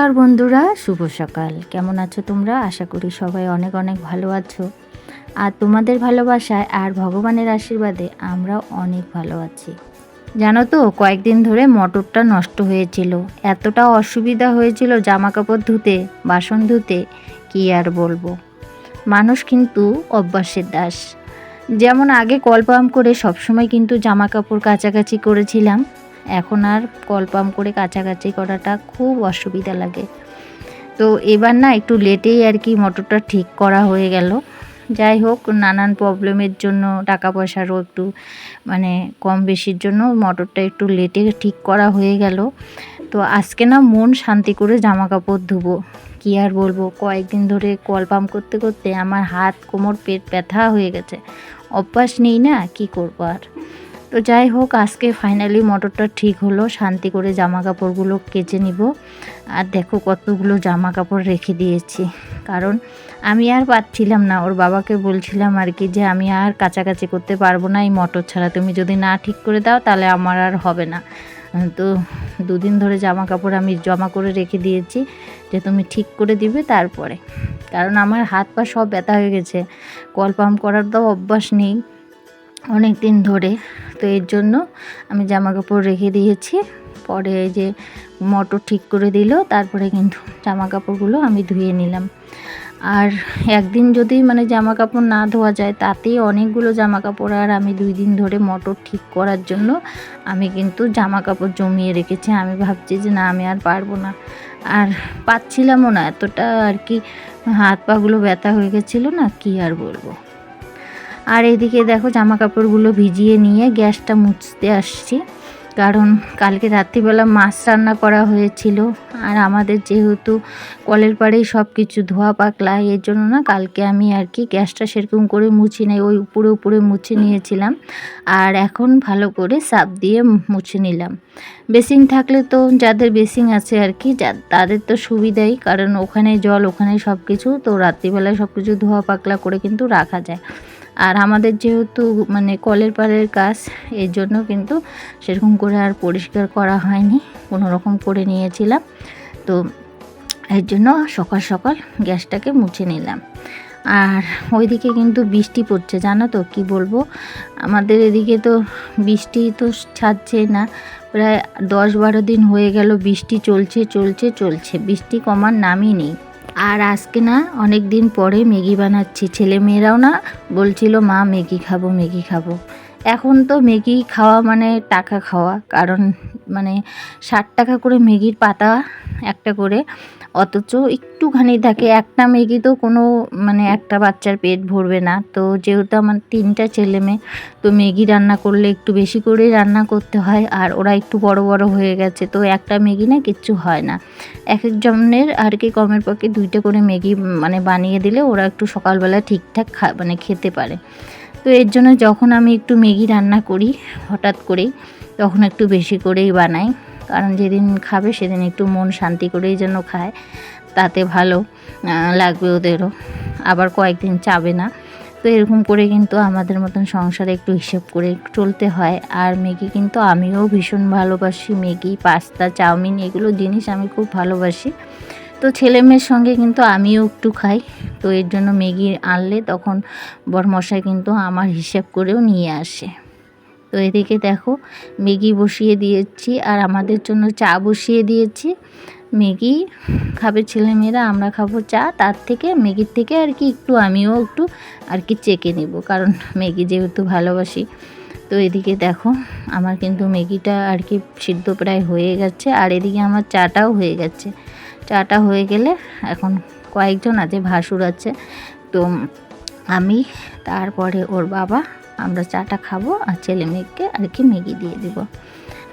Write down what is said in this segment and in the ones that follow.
নমস্কার বন্ধুরা, শুভ সকাল। কেমন আছো তোমরা? আশা করি সবাই অনেক অনেক ভালো আছো। আর তোমাদের ভালোবাসায় আর ভগবানের আশীর্বাদে আমরা অনেক ভালো আছি। জানো তো, কয়েকদিন ধরে মোটরটা নষ্ট হয়েছিল। এতটা অসুবিধা হয়েছিল জামা কাপড় ধুতে, বাসন ধুতে, কি আর বলব? মানুষ কিন্তু অভ্যাসের দাস। যেমন আগে কল পাম্প করে সবসময় কিন্তু জামা কাপড় কাচাকাচি করেছিলাম এখন আর কল পাম্প করে কাছাকাছি করাটা খুব অসুবিধা লাগে। তো এবার না একটু লেটেই আর কি মোটরটা ঠিক করা হয়ে গেল। যাই হোক, নানান প্রবলেমের জন্য টাকা পয়সারও একটু মানে কম বেশির জন্য মোটরটা একটু লেটে ঠিক করা হয়ে গেল। তো আজকে না মন শান্তি করে জামা কাপড় ধুবো। কী আর বলব, কয়েকদিন ধরে কল পাম্প করতে করতে আমার হাত কোমর পেট ব্যথা হয়ে গেছে। অভ্যাস নেই না, কি করব আর? তো যাই হোক, আজকে ফাইনালি মোটরটা ঠিক হলো। শান্তি করে জামা কাপড়গুলো কেচে নিব। আর দেখো কতগুলো জামা কাপড় রেখে দিয়েছি। কারণ আমি আর পাচ্ছিলাম না, ওর বাবাকে বলছিলাম আর কি যে আমি আর কাছাকাছি করতে পারব না, এই মোটর ছাড়া। তুমি যদি না ঠিক করে দাও, তাহলে আমার আর হবে না। তো দুদিন ধরে জামা কাপড় আমি জমা করে রেখে দিয়েছি যে তুমি ঠিক করে দিবে তারপরে। কারণ আমার হাত পা সব ব্যথা হয়ে গেছে। কল পাম্প করার তো অভ্যাস নেই। অনেক দিন ধরে, তো এর জন্য আমি জামা কাপড় রেখে দিয়েছি। পরে যে মোটর ঠিক করে দিল, তারপরে কিন্তু জামা কাপড়গুলো আমি ধুয়ে নিলাম। আর একদিন যদি মানে জামা কাপড় না ধোয়া যায়, তাতেই অনেকগুলো জামা কাপড় আর আমি দুই দিন ধরে মোটর ঠিক করার জন্য আমি কিন্তু জামা কাপড় জমিয়ে রেখেছি। আমি ভাবছি যে না, আমি আর পারব না। আর পাচ্ছিলামও না, এতটা আর কি হাত পাগুলো ব্যথা হয়ে গেছিল না, কি আর বলব। আর এদিকে দেখো জামা কাপড়গুলো ভিজিয়ে নিয়ে গ্যাসটা মুছতে আসছি। কারণ কালকে রাত্রিবেলা মাছ রান্না করা হয়েছিল। আর আমাদের যেহেতু কলের পাড়েই সব কিছু ধোয়া পাকলা, এর জন্য না কালকে আমি আর কি গ্যাসটা সেরকম করে মুছি নাই, ওই উপরে উপরে মুছে নিয়েছিলাম। আর এখন ভালো করে সাপ দিয়ে মুছে নিলাম। বেসিং থাকলে তো যাদের বেসিং আছে আর কি তাদের তো সুবিধাই, কারণ ওখানে জল, ওখানে সব কিছু তো রাত্রিবেলায় সব কিছু ধোয়া পাকলা করে কিন্তু রাখা যায়। আর আমাদের যেহেতু মানে কলের পাড়ের কাজ, এর জন্য কিন্তু সেরকম করে আর পরিষ্কার করা হয়নি। কোনো রকম করে নিয়েছিলাম। তো এর জন্য সকাল সকাল গ্যাসটাকে মুছে নিলাম। আর ওইদিকে কিন্তু বৃষ্টি পড়ছে, জানো তো কি বলব? আমাদের এদিকে তো বৃষ্টি তো ছাড়ছে না। প্রায় দশ বারো দিন হয়ে গেল বৃষ্টি চলছে চলছে চলছে। বৃষ্টি কমার নামই নেই। আর আজকে না অনেক দিন পরে ম্যাগি বানাচ্ছি। ছেলে মেয়েরাও না বলছিল, মা, ম্যাগি খাব ম্যাগি খাব। এখন তো ম্যাগি খাওয়া মানে টাকা খাওয়া। কারণ মানে ষাট টাকা করে ম্যাগির পাতা একটা করে, অথচ একটুখানি থাকে। একটা ম্যাগি তো কোনো মানে একটা বাচ্চার পেট ভরবে না। তো যেহেতু আমার তিনটা ছেলে মেয়ে, তো ম্যাগি রান্না করলে একটু বেশি করে রান্না করতে হয়। আর ওরা একটু বড় বড় হয়ে গেছে, তো একটা ম্যাগি না কিচ্ছু হয় না। এক একজনের আর কি কমের পক্ষে দুইটা করে ম্যাগি মানে বানিয়ে দিলে ওরা একটু সকালবেলা ঠিকঠাক খা মানে খেতে পারে। তো এর জন্য যখন আমি একটু ম্যাগি রান্না করি, হঠাৎ করেই তখন একটু বেশি করেই বানাই। কারণ যেদিন খাবে সেদিন একটু মন শান্তি করেই যেন খায়। তাতে ভালো লাগবে ওদেরও। আবার কয়েকদিন চাবে না। তো এরকম করে কিন্তু আমাদের মতন সংসারে একটু হিসেব করে চলতে হয়। আর ম্যাগি কিন্তু আমিও ভীষণ ভালোবাসি। ম্যাগি, পাস্তা, চাউমিন, এগুলো জিনিস আমি খুব ভালোবাসি। তো ছেলে মেয়ের সঙ্গে কিন্তু আমিও একটু খাই। তো এর জন্য ম্যাগি আনলে তখন বরমশাই কিন্তু আমার হিসাব করেও নিয়ে আসে। তো এদিকে দেখো, ম্যাগি বসিয়ে দিয়েছি আর আমাদের জন্য চা বসিয়ে দিয়েছি। ম্যাগি খাবে ছেলেমেয়েরা, আমরা খাব চা। তার থেকে, ম্যাগির থেকে আর কি একটু আমিও একটু আর কি চেকে নেব, কারণ ম্যাগি যেহেতু ভালোবাসি। তো এদিকে দেখো, আমার কিন্তু ম্যাগিটা আর কি সিদ্ধ প্রায় হয়ে গেছে। আর এদিকে আমার চাটাও হয়ে গেছে। চাটা হয়ে গেলে এখন কয়েকজন আছে, ভাসুর আছে। তো আমি, তারপরে ওর বাবা, আমরা চাটা খাব আর ছেলে মেয়েকে আর কি ম্যাগি দিয়ে দিব।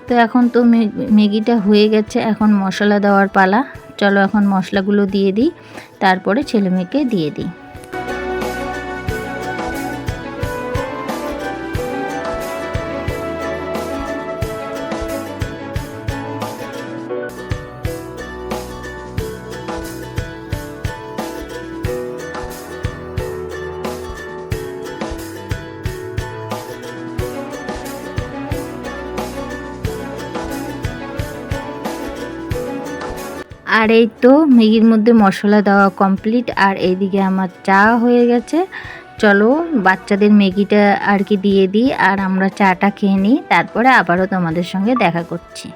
তো এখন তো ম্যাগিটা হয়ে গেছে, এখন মশলা দেওয়ার পালা। চলো এখন মশলাগুলো দিয়ে দিই, তারপরে ছেলে মেয়েকে দিয়ে দিই। আর এই তো ম্যাগির মধ্যে মশলা দেওয়া কমপ্লিট আর এইদিকে আমার চা হয়ে গেছে। চলো বাচ্চাদের ম্যাগিটা আর কি দিয়ে দিই, আর আমরা চাটা খেয়ে নিই, তারপরে আবারও তোমাদের সঙ্গে দেখা করছি।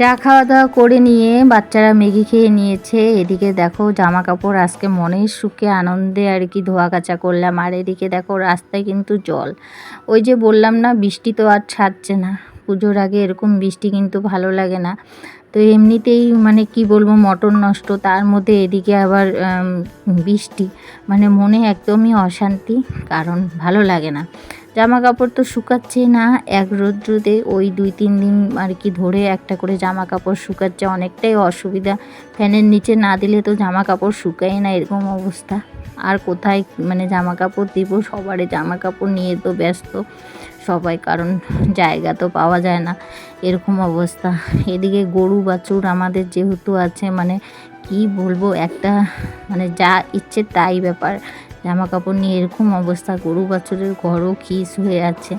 চা খাওয়া দাওয়া করে নিয়ে বাচ্চারা ম্যাগি খেয়ে নিয়েছে। এদিকে দেখো জামা কাপড় আজকে মনের সুখে আনন্দে আর কি ধোয়া কাচা করলাম। আর এদিকে দেখো রাস্তায় কিন্তু জল। ওই যে বললাম না, বৃষ্টি তো আর ছাড়ছে না। পুজোর আগে এরকম বৃষ্টি কিন্তু ভালো লাগে না। তো এমনিতেই মানে কি বলব, মটর নষ্ট, তার মধ্যে এদিকে আবার বৃষ্টি। মানে মনে একদমই অশান্তি, কারণ ভালো লাগে না। জামা কাপড় তো শুকাচ্ছে না, এক রোদ্রুতে ওই দুই, তিন দিন আর কি ধরে একটা করে জামা কাপড় শুকাচ্ছে, অনেকটাই অসুবিধা। ফ্যানের নিচে না দিলে তো জামা কাপড় শুকায় না এরকম অবস্থা। আর কোথায় মানে জামা কাপড় দিব? সবারই জামা কাপড় নিয়ে তো ব্যস্ত। সবাই, কারণ জায়গা তো পাওয়া যায় না। এরকম অবস্থা। এদিকে গরু, বাছুর আমাদের যেহেতু আছে মানে কি বলব, একটা মানে যা ইচ্ছে তাই ব্যাপার। জামা কাপড় নিয়ে এরকম অবস্থা, গরু বাছুরের ঘরও খিস হয়ে আছে।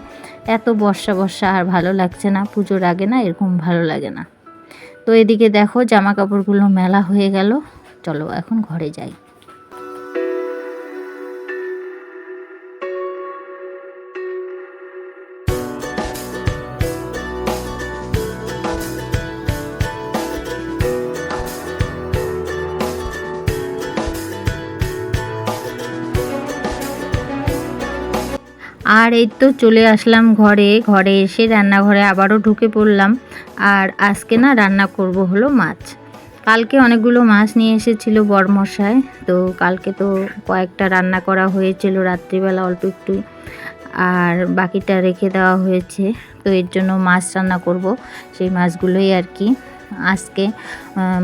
এত বর্ষা বর্ষা আর ভালো লাগছে না পুজোর আগে না, এরকম ভালো লাগে না। তো এদিকে দেখো জামা কাপড়গুলো মেলা হয়ে গেল, চলো এখন ঘরে যাই। আর এই তো চলে আসলাম ঘরে। ঘরে এসে রান্নাঘরে আবারও ঢুকে পড়লাম। আর আজকে না রান্না করব হলো মাছ। কালকে অনেকগুলো মাছ নিয়ে এসেছিল বরমশায়। তো কালকে তো কয়েকটা রান্না করা হয়েছিল রাত্রিবেলা অল্প একটু। আর বাকিটা রেখে দেওয়া হয়েছে। তো এর জন্য মাছ রান্না করব। সেই মাছগুলোই আর কি। আজকে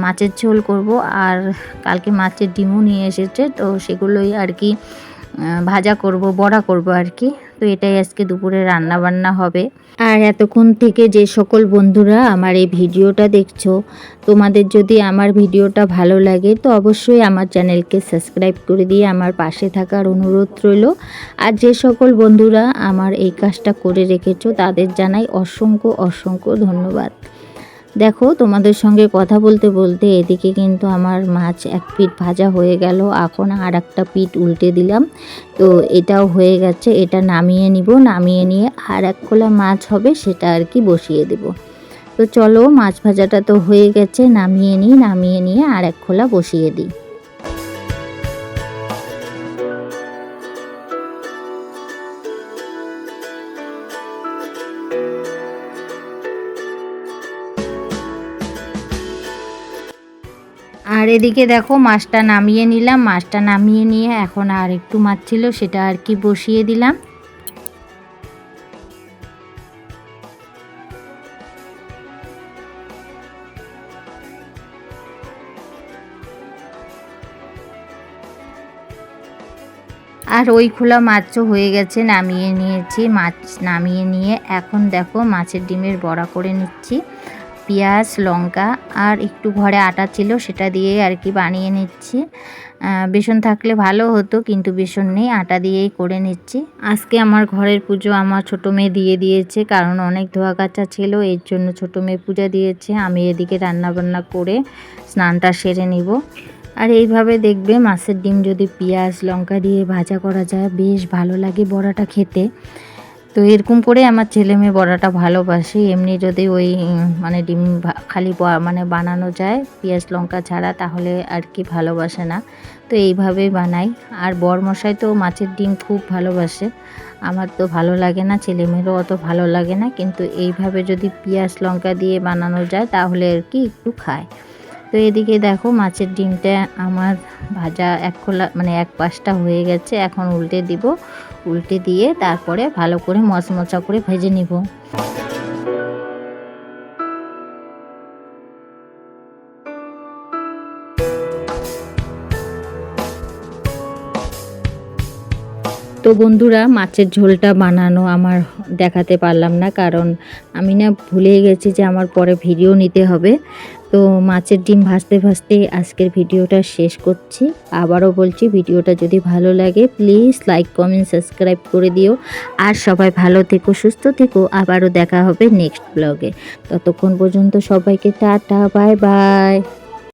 মাছের ঝোল করব। আর কালকে মাছের ডিমও নিয়ে এসেছে। তো সেগুলোই আর কি ভাজা করব, বড়া করব আর কি। তো এটাই আজকে দুপুরে রান্না বান্না হবে। আর এতক্ষণ থেকে যে সকল বন্ধুরা আমার এই ভিডিওটা দেখছ, তোমাদের যদি আমার ভিডিওটা ভালো লাগে, তো অবশ্যই আমার চ্যানেলকে সাবস্ক্রাইব করে দিয়ে আমার পাশে থাকার অনুরোধ রইল। আর যে সকল বন্ধুরা আমার এই কাজটা করে রেখেছো, তাদের জানাই অসংখ্য অসংখ্য ধন্যবাদ। দেখো, তোমাদের সঙ্গে কথা বলতে বলতে এদিকে কিন্তু আমার মাছ এক পিঠ ভাজা হয়ে গেল। এখন আর একটা পিঠ উল্টে দিলাম। তো এটাও হয়ে গেছে, এটা নামিয়ে নিব। নামিয়ে নিয়ে আর এক খোলা মাছ হবে, সেটা আর কি বসিয়ে দেব। তো চলো, মাছ ভাজাটা তো হয়ে গেছে, নামিয়ে নিই, নামিয়ে নিয়ে আর এক খোলা বসিয়ে দিই। আর এদিকে দেখো মাছটা নামিয়ে নিলাম। মাছটা নামিয়ে নিয়ে এখন আর একটু মাছ ছিল, সেটা আর কি বসিয়ে দিলাম। আর ওই খোলা মাছও হয়ে গেছে, নামিয়ে নিয়েছি। মাছ নামিয়ে নিয়ে এখন দেখো মাছের ডিমের বড়া করে নিচ্ছি। পেঁয়াজ, লঙ্কা আর একটু ঘরে আটা ছিল সেটা দিয়ে আর কি বানিয়ে নিচ্ছি। বেসন থাকলে ভালো হতো কিন্তু বেসন নেই, আটা দিয়েই করে নিচ্ছি। আজকে আমার ঘরের পুজো আমার ছোটো মেয়ে দিয়ে দিয়েছে কারণ অনেক ধোয়া কাচা ছিল, এর জন্য ছোটো মেয়ে পূজা দিয়েছে। আমি এদিকে রান্নাবান্না করে স্নানটা সেরে নিব। আর এইভাবে দেখবে মাছের ডিম যদি পেঁয়াজ, লঙ্কা দিয়ে ভাজা করা যায়, বেশ ভালো লাগে বড়াটা খেতে। তো এরকম করে আমার ছেলে মেয়ে বড়াটা ভালোবাসে। এমনি যদি ওই মানে ডিম খালি মানে বানানো যায়, পেঁয়াজ, লঙ্কা ছাড়া, তাহলে আর কি ভালোবাসে না। তো এইভাবেই বানাই। আর বরমশাই তো মাছের ডিম খুব ভালোবাসে। আমার তো ভালো লাগে না, ছেলে মেয়েরও অত ভালো লাগে না। কিন্তু এইভাবে যদি পেঁয়াজ, লঙ্কা দিয়ে বানানো যায়, তাহলে আর কি একটু খায়। তো এদিকে দেখো মাছের ডিমটা আমার ভাজা এক খোলা মানে এক পাশটা হয়ে গেছে। এখন উল্টে দিব। উল্টে দিয়ে তারপরে ভালো করে মচমচা করে ভেজে নিব। তো বন্ধুরা, মাছের ঝোলটা বানানো আমার দেখাতে পারলাম না, কারণ আমি না ভুলে গেছি যে আমার পরে ভিডিও নিতে হবে। তো মাছের ডিম ভাজতে ভাজতে আজকের ভিডিওটা শেষ করছি। আবারও বলছি, ভিডিওটা যদি ভালো লাগে প্লিজ লাইক কমেন্ট সাবস্ক্রাইব করে দিও। আর সবাই ভালো থেকো, সুস্থ থেকো। আবারও দেখা হবে নেক্সট ব্লগে ততক্ষণ পর্যন্ত সবাইকে টাটা বাই বাই